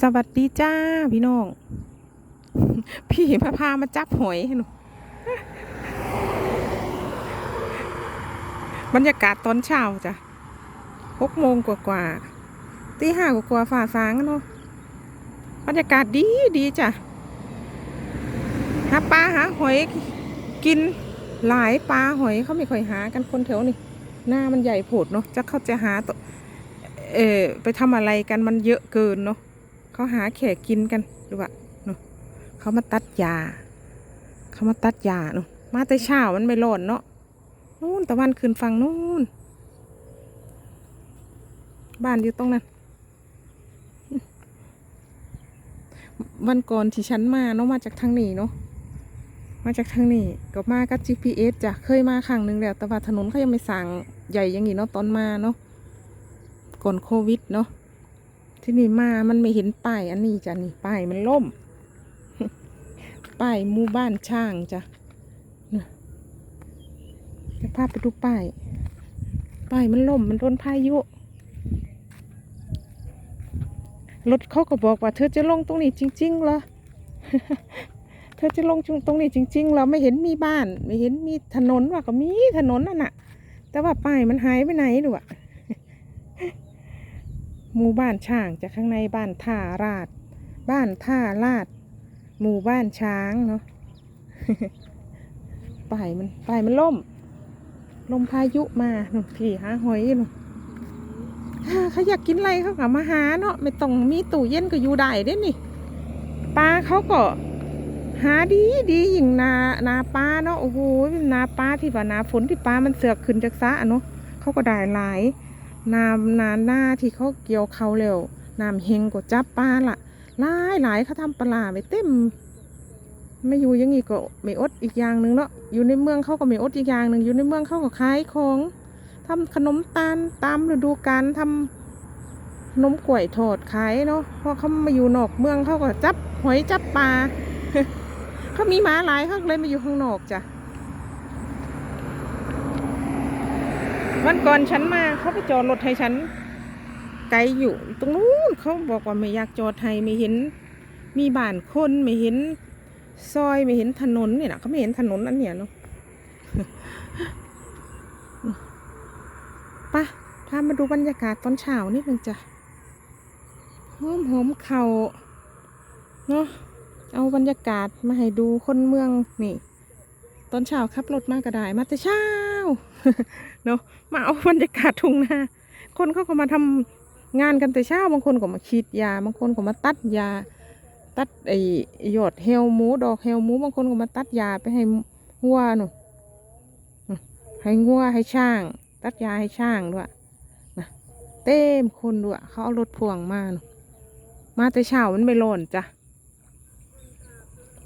สวัสดีจ้าพี่น้อง พี่พาพามาจับหอยให้หนูบรรยากาศตอนเช้าจ้ะหกโมงกว่าๆตีห้ากว่าๆฝ่าสางอะเนาะบรรยากาศดีดีจ้ะหาปลาหาหอยกินหลายปลาหอยเขาไม่ค่อยหากันคนแถวนี่หน้ามันใหญ่โผดเนาะจะเขาจะหาตัวเออไปทำอะไรกันมันเยอะเกินเนาะ เขาหาแขกกินกันดูว่าเนาะเขามาตัดยา เขามาตัดยาเนาะมาแต่เช้ามันไม่ร้อนเนาะนู่นตะวันขึ้นฝั่งนู่น บ้านอยู่ตรงนั้น วันก่อนที่ฉันมาเนาะมาจากทางนี้เนาะมาจากทางนี้ก็มากับ GPS จ้ะเคยมาครั้งหนึ่งแล้วแต่ว่าถนนเขายังไม่สั่งใหญ่อยังนี้เนาะตอนมาเนาะก่อนโควิดเนาะ ที่นี่มา มันไม่เห็นป้ายอันนี้จ้ะนี่ป้ายมันล่ม ป้ายหมู่บ้านช่างจ้ะจะพาไปดูป้าย ป้ายมันล่มมันโดนพายุ รถเขาก็บอกว่า เธอจะลงตรงนี้จริง ๆ เหรอ เธอจะลงตรงนี้จริง ๆ เราไม่เห็นมีบ้าน ไม่เห็นมีถนนว่าก็มีถนนนั่นน่ะ แต่ว่าป้ายมันหายไปไหนดูอะ หมู่บ้านช้างจากข้างในบ้านท่าราด บ้านท่าลาด หมู่บ้านช้างเนาะป่ายมันป่ายมันล่ม ลมพายุมาหนูพี่หาหอยหนูฮ่าเขาอยากกินอะไรเขาก็มาหาเนาะไม่ต้องมีตู้เย็นก็อยู่ได้เด้นี่ปลาเขาก็หาดีดีอย่างนานาปลาเนาะโอ้โหนาปลาที่ว่านาฝนที่ปลามันเสือกขึ้นจากสระเนาะเขาก็ได้หลาย น้ำนาหน้าที่เขาเกี่ยวเขาเร็วน้ำเฮงก็จับปลาละหลายหลายเขาทำปลาไปเต็ม ไม่อยู่ยังงี้ก็ไม่อดอีกอย่างหนึ่งเนาะอยู่ในเมืองเขาก็ไม่อดอีกอย่างหนึ่งอยู่ในเมืองเขาก็ขายของทำขนมตาลตามฤดูกาลทำขนมกล้วยทอดขายเนาะเพราะเขามาอยู่นอกเมืองเขาก็จับหอยจับปลาเขามีหมาหลายเขาเลยมาอยู่ข้างนอกจ้ะ วันก่อนฉันมาเขาไปจอดรถให้ฉัน ไกลอยู่ตรงนู้นเขาบอกว่าไม่อยากจอดให้ไม่เห็น มีบ้านคนไม่เห็น ซอยไม่เห็นถนนเนี่ยนะเขาไม่เห็นถนนอันเนี้ยเนาะไปะพามาดูบรรยากาศตอนเช้านิดนึงจ้ะหอมหอมเข่าเนาะเอาบรรยากาศมาให้ดูคนเมืองนี่ ตอนเช้าขับรถมากระไดมาแต่เช้า เนาะมาเอาบรรยากาศทุ่งนาคนเขาก็มาทำงานกันแต่เช้าบางคนก็มาฉีดยา บางคนก็มาตัดยา ตัดไอ้หยอดเฮลหมูดอกเฮลหมูบางคนก็มาตัดยาไปให้งัวหนูให้งัวให้ช่าง ตัดยาให้ช่างด้วยนะเต็มคนด้วยเขาเอารถพ่วงมาหนูมาแต่เช้ามันไม่ร้อนจ้ะ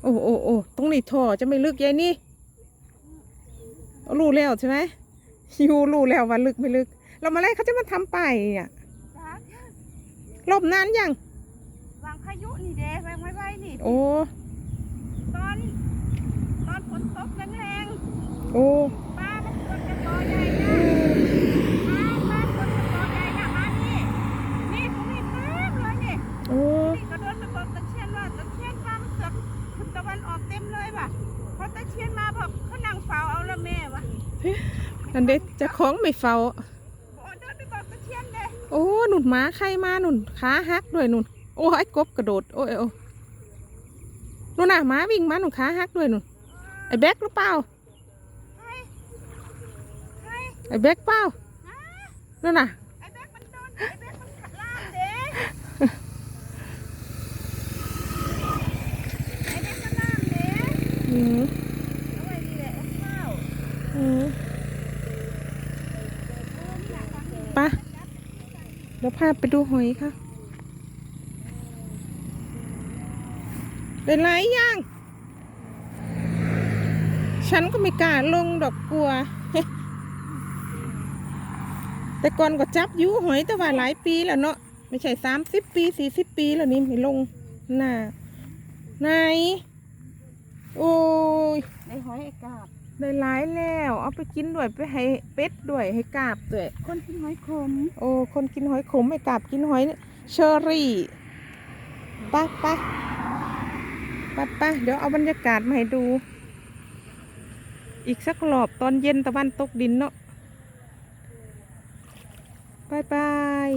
โอ้โอ้โอ้ตรงนี้ท่อจะไม่ลึกยายนี่ รู้แล้วใช่ไหมยูรู้แล้วว่าลึกไม่ลึก เรามาไล่เขาจะมาทำไปอะจ้าลบนานยังวางพายุนี่เด้วางไว้ไว้นี่ โอ้ ตอน ตอนฝนตกแรงโอ้ นั่นเด็กจะคล้องไม่เฝ้าโอ้เดินไปบอกตะเชียนเด้โอ้หนุนหมาใครมาหนุนขาหักด้วยหนุนโอ้ไอ้กบกระโดดโอ้ยโอ้นู่นน่ะหมาวิ่งมาหนุนขาหักด้วยหนุนไอ้แบกหรือเปล่าใครใครไอ้แบกเปล่านู่นน่ะไอ้แบ๊กมั ฟังเองไปเดี๋ยวพาไปดูหอยค่ะเป็นไรยัง ฉันก็ไม่กล้าลงดอกกลัว แต่ก่อนก็จับยูหอยแต่ว่าหลายปีแล้วเนาะไม่ใช่สามสิบปีสี่สิบปีแล้วนี่ไม่ลงน่าไหนโอ้ยในหอยไอกาบ ได้หลายแล้ว เอาไปกินด้วยไปให้เป็ดด้วยให้กาบด้วย คนกินหอยขมโอ้คนกินหอยขมให้กาบกินหอยเชอรี่ปะปะปะปะเดี๋ยวเอาบรรยากาศมาให้ดู อีกสักรอบตอนเย็นตะวันตกดินเนาะบายบาย